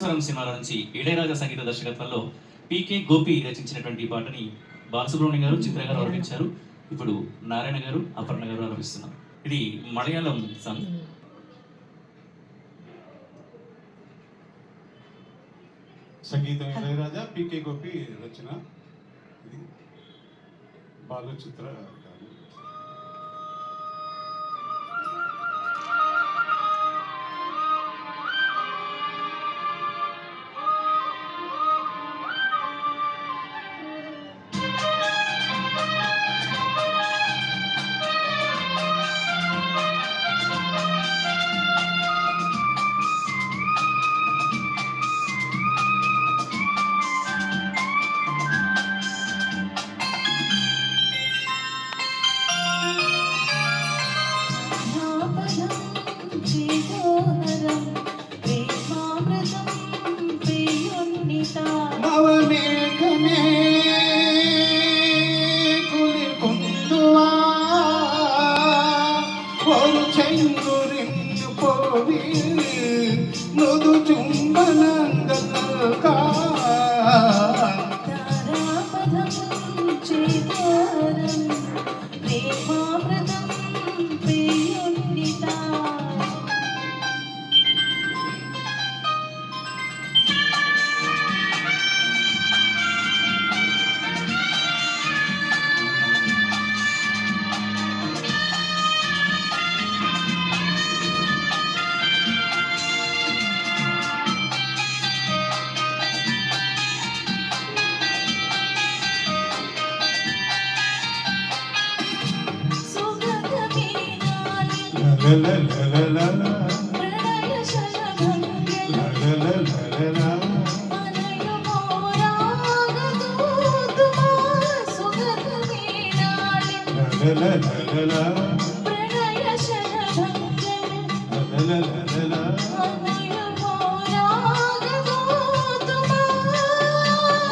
స్వరం సినిమాల నుంచి ఇళయరాజా సంగీత దర్శకత్వంలో పీకే గోపి రచించినటువంటి ఈ పాటని బాలసుబ్రహ్మణ్యం గారు చిత్ర గారు ఆలపించారు ఇప్పుడు నారాయణ గారు అపర్ణ గారు ఆలపిస్తున్నారు ఇది మలయాళం సాంగ్. సంగీతం ఇళయరాజా పీకే గోపి రచన. ఇది బాలు గారు.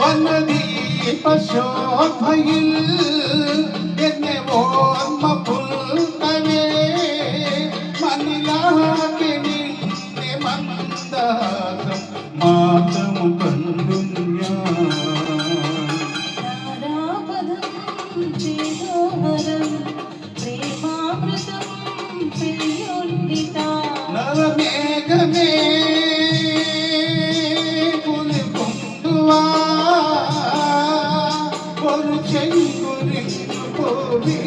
വന്നതീ പശോഭയിൽ എന്നെ ഓർമ്മ దాతం మాతము కందున్యా నరమేఘమే పులి పొందువా పొరు చెంగురి పోవి.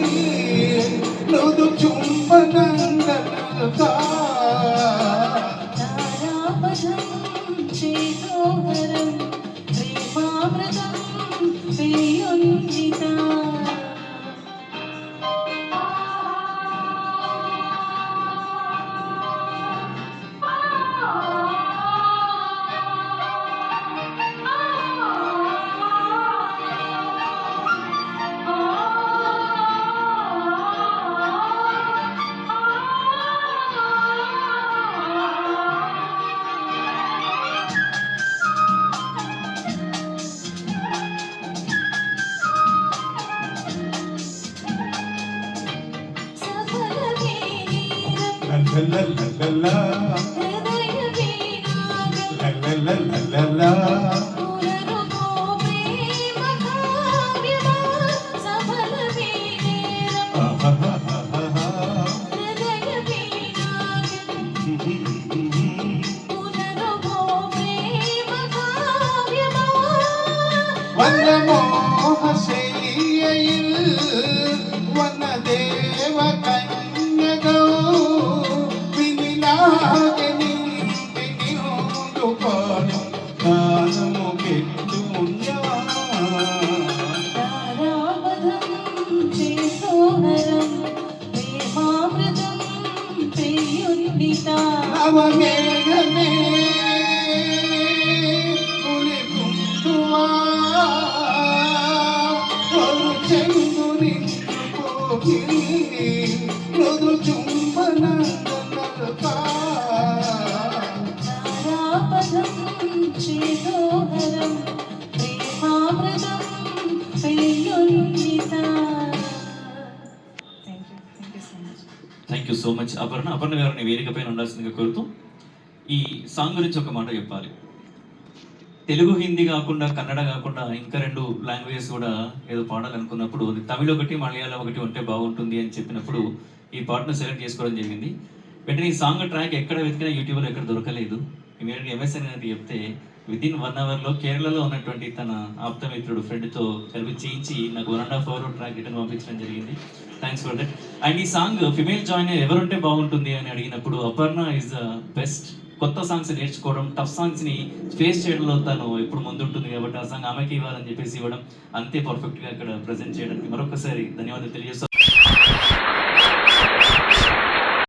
నుదు చుంపనందనతా başım çiğ olurum One more. ప్రాణము పెట్టు నవమేఘమే చెందుని సో మచ్ అపర్ణ అపర్ణ గారిని వేదిక పైన ఉండాల్సిందిగా కోరుతూ ఈ సాంగ్ గురించి ఒక మాట చెప్పాలి. తెలుగు హిందీ కాకుండా కన్నడ కాకుండా ఇంకా రెండు లాంగ్వేజెస్ కూడా ఏదో పాడాలనుకున్నప్పుడు అది తమిళ ఒకటి మలయాళం ఒకటి ఉంటే బాగుంటుంది అని చెప్పినప్పుడు ఈ పాటను సెలెక్ట్ చేసుకోవడం జరిగింది. వెంటనే ఈ సాంగ్ ట్రాక్ ఎక్కడ వెతికినా యూట్యూబ్లో ఎక్కడ దొరకలేదు. మీరు ఎంఎస్ఎన్ అనేది చెప్తే విత్ ఇన్ వన్ అవర్లో కేరళలో ఉన్నటువంటి తన ఆప్తమిత్రుడు ఫ్రెండ్తో కలిపి చేయించి నాకు one and half hour track return పంపించడం జరిగింది. థ్యాంక్స్ ఫర్ దట్ అండ్ ఈ సాంగ్ ఫిమేల్ జాయిన్ ఎవరుంటే బాగుంటుంది అని అడిగినప్పుడు అపర్ణ ఇస్ ద బెస్ట్ కొత్త సాంగ్స్ నేర్చుకోవడం టఫ్ సాంగ్స్ని ఫేస్ చేయడంలో తను ఎప్పుడు ముందుంటుంది కాబట్టి ఆ సాంగ్ ఆమెకి ఇవ్వాలని చెప్పేసి ఇవ్వడం అంతే పర్ఫెక్ట్గా అక్కడ ప్రజెంట్ చేయడానికి మరొకసారి ధన్యవాదాలు తెలియజేస్తాను